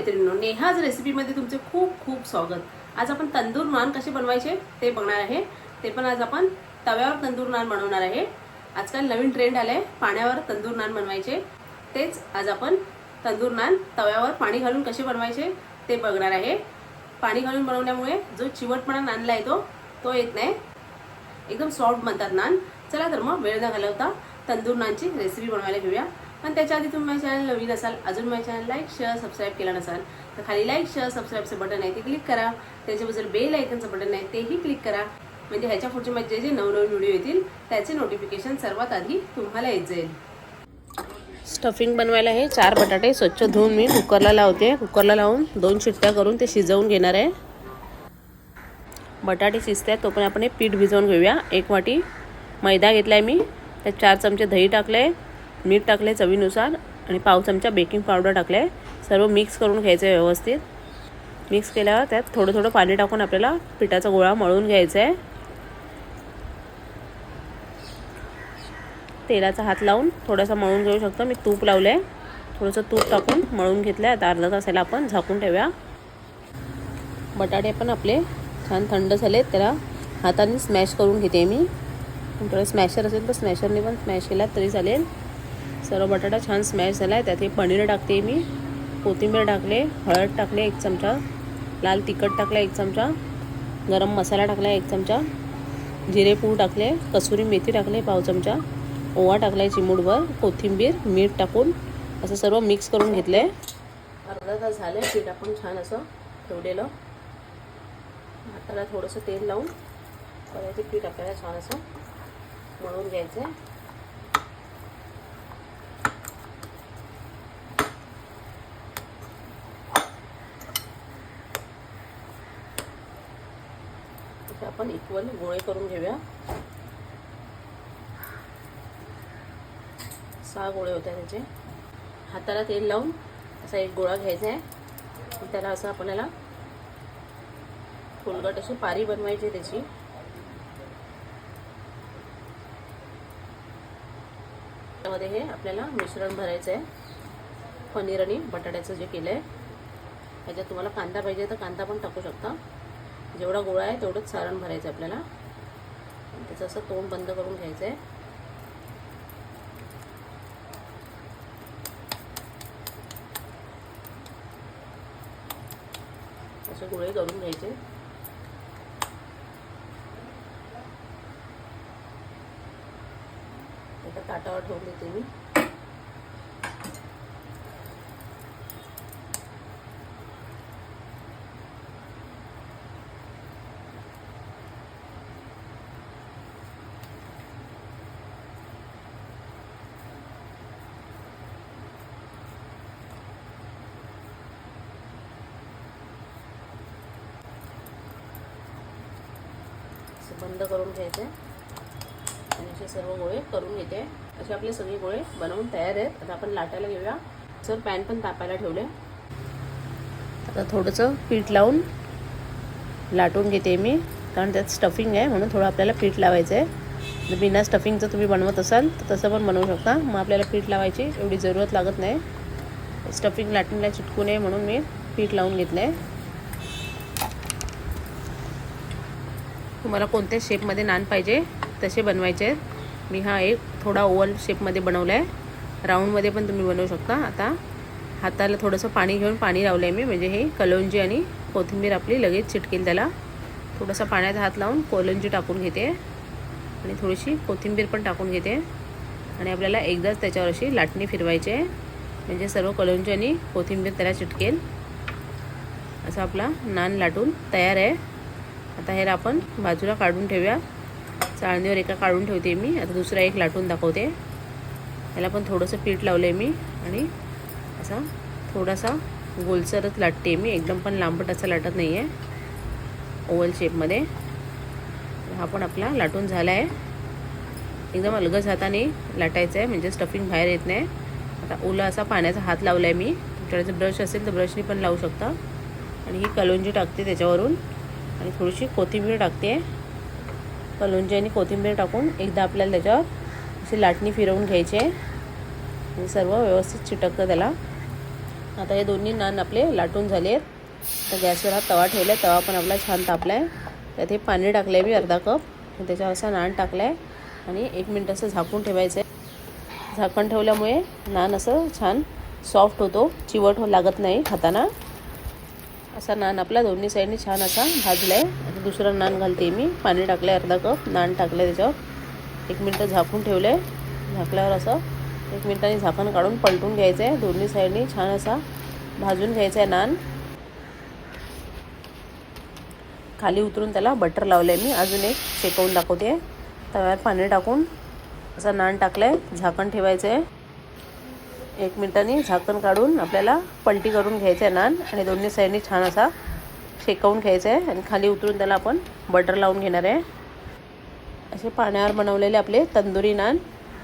मैत्रिणींनो नेहाज रेसिपीमध्ये तुमचे खूप खूप स्वागत. आज आपण तंदूर नान कसे बनवायचे ते बघणार आहे. ते पण आज आपण तव्यावर तंदूर नान बनवणार आहे. आजकाल नवीन ट्रेंड आलं आहे पाण्यावर तंदूर नान बनवायचे. तेच आज आपण तंदूर नान तव्यावर पाणी घालून कसे बनवायचे ते बघणार आहे. पाणी घालून बनवल्यामुळे जो चिवटपणा नानला येतो तो येत नाही. एकदम सॉफ्ट बनतात नान. चला तर मग वेळ न घालवता तंदूर नानची रेसिपी बनवायला घेऊया. पण त्याच्या आधी तुम्ही माझ्या चॅनल नवीन असाल अजून माझ्या चॅनल लाईक शेअर सबस्क्राईब केला नसाल तर खाली लाईक शेअर सबस्क्राईबचं बटन आहे ते क्लिक करा. त्याच्याबद्दल बेल आयकनचं बटन आहे तेही क्लिक करा. म्हणजे ह्याच्या पुढचे माझे जे जे नवनवीन व्हिडिओ येतील त्याचे नोटिफिकेशन सर्वात आधी तुम्हाला येत जाईल. स्टफिंग बनवायला हे चार बटाटे स्वच्छ धुवून मी कुकरला लावते. कुकरला लावून दोन शिट्ट्या करून ते शिजवून घेणार आहे. बटाटे शिजते तो पण आपण हे पीठ भिजवून घेऊया. एक वाटी मैदा घेतला आहे मी. त्यात चार चमचे दही टाकले मीठ टाकले चवीनुसार आणि पाव चमचा बेकिंग पावडर टाकले सर्व मिक्स करून घ्यायचं आहे व्यवस्थित. मिक्स केल्यावर त्यात थोडं थोडं पाणी टाकून आपल्याला पिठाचा गोळा मळून घ्यायचा आहे तेलाचा हात लावून थोडासा मळून घेऊ शकतो. मी तूप लावलं आहे थोडंसं तूप टाकून मळून घेतलं आहे आता अर्धा तासाला आपण झाकून ठेवूया. बटाटे पण आपले छान थंड झाले त्याला हाताने स्मॅश करून घेते मी. थोडं स्मॅशर असेल तर स्मॅशरने पण स्मॅश केला तरी चालेल. सर्व बटाटा छान स्मॅश झाला आहे त्यात हे पनीर टाकते मी. कोथिंबीर टाकले हळद टाकले एक चमचा लाल तिखट टाकला एक चमचा गरम मसाला टाकला एक चमचा जिरेपूड टाकले कसुरी मेथी टाकले पाव चमचा ओवा टाकला आहे चिमूटभर कोथिंबीर मीठ टाकून असं सर्व मिक्स करून घेतलं आहे अर्धा तास झालं पीठ टाकून छान असं ठेवलेलं. हाताला थोडंसं तेल लावून परत पीठ आपल्याला छान असं मळून घ्यायचं आहे आपण इक्वल गोळे करून घेऊया. सहा गोळे होते त्याचे. हाताला तेल लावून असा एक गोळा घ्यायचा आहे. त्याला असं आपल्याला फुलगट अशी पारी बनवायची त्याची. त्यामध्ये हे आपल्याला मिश्रण भरायचं आहे. पनीर आणि बटाट्याचं जे केलं आहे ह्याच्यात तुम्हाला कांदा पाहिजे तर कांदा पण टाकू शकता. जेवढा गोळा आहे तेवढंच सारण भरायचं आहे आपल्याला. त्याचं असं तोंड बंद करून घ्यायचं आहे. असे गोळे करून घ्यायचे. एका ताटावर ठेवून देते मी. बंद करून घ्यायचे आणि असे सर्व गोळे करून घेते. असे आपले सगळे गोळे बनवून तयार आहेत. आता आपण लाटायला घेऊया. सर पॅन पण तापायला ठेवले. आता थोडंसं पीठ लावून लाटून घेते मी. कारण त्यात स्टफिंग आहे म्हणून थोडं आपल्याला पीठ लावायचं आहे बिना स्टफिंगचं तुम्ही बनवत असाल तर तसं पण बनवू शकता. मग आपल्याला पीठ लावायची एवढी जरूरत लागत नाही. स्टफिंग लाटणीला चिटकू नये म्हणून मी पीठ लावून घेतलं आहे तुम्हाला कोणत्या शेपमध्ये नान पाहिजे तसे बनवायचे आहेत. मी हा एक थोडा ओव्हल शेपमध्ये बनवला आहे राऊंडमध्ये पण तुम्ही बनवू शकता. आता हाताला थोडंसं पाणी घेऊन पाणी लावलं आहे मी. म्हणजे हे कलोंजी आणि कोथिंबीर आपली लगेच चिटकेल त्याला. थोडासा पाण्याचा हात लावून कोलंजी टाकून घेते. आणि थोडीशी कोथिंबीर पण टाकून घेते. आणि आपल्याला एकदाच त्याच्यावर अशी लाटणी फिरवायची आहे. म्हणजे सर्व कलोंजी आणि कोथिंबीर त्याला चिटकेल. असा आपला नान लाटून तयार आहे. आता ह्याला आपण बाजूला काढून ठेवूया. चाळणीवर एका काढून ठेवते मी. आता दुसरा एक लाटून दाखवते. ह्याला पण थोडंसं पीठ लावलं आहे मी आणि असा थोडासा गोलसरच लाटते मी. एकदम पण लांबट असं लाटत नाही आहे ओवल शेपमध्ये हा पण आपला लाटून झाला आहे एकदम अलगच हाताने लाटायचं आहे म्हणजे स्टफिंग बाहेर येत नाही. आता ओला असा पाण्याचा हात लावला आहे मी. तुमच्याकडे ब्रश असेल तर ब्रशनी पण लावू शकता. आणि ही कलोंजी टाकते त्याच्यावरून. आणि थोडीशी कोथिंबीर टाकते. कलोंजी आणि कोथिंबीर टाकून एकदा आपल्याला त्याच्यावर अशी लाटणी फिरवून घ्यायची आहे. सर्व व्यवस्थित चिटकतं त्याला. आता हे दोन्ही नान आपले लाटून झाले आहेत तर गॅसवर हा तवा ठेवला आहे तवा पण आपला छान तापला आहे त्यात हे पाणी टाकलं आहे मी अर्धा कप. त्याच्यावर असा नान टाकला आहे आणि एक मिनटं असं झाकून ठेवायचं आहे झाकण ठेवल्यामुळे नान असं छान सॉफ्ट होतो. चिवट हो लागत नाही खाताना असा नान आपला दोन्ही साईडने छान असा भाजला आहे आता दुसरा नान घालते मी. पाणी टाकलं आहे अर्धा कप नान टाकलं आहे त्याच्यावर. एक मिनटं झाकून ठेवलं आहे झाकल्यावर असं एक मिनटाने झाकण काढून पलटून घ्यायचं आहे दोन्ही साईडनी छान असा भाजून घ्यायचा आहे नान. खाली उतरून त्याला बटर लावलं आहे मी. अजून एक शेकवून दाखवते. तव्यावर पाणी टाकून असा नान टाकलं आहे झाकण ठेवायचं आहे एक मिनटाने झाकण काढून आपल्याला पलटी करून घ्यायचं आहे नान आणि दोन्ही साईडनी छान असा शेकवून घ्यायचा आहे. आणि खाली उतरून त्याला आपण बटर लावून घेणार आहे. असे पाण्यावर बनवलेले आपले तंदुरी नान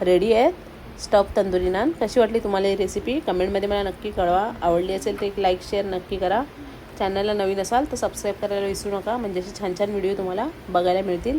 रेडी आहेत. स्टफ तंदुरी नान. कशी वाटली तुम्हाला ही रेसिपी कमेंटमध्ये मला नक्की कळवा. आवडली असेल तर एक लाईक शेअर नक्की करा. चॅनलला नवीन असाल तर सबस्क्राईब करायला विसरू नका. म्हणजे असे छान छान व्हिडिओ तुम्हाला बघायला मिळतील.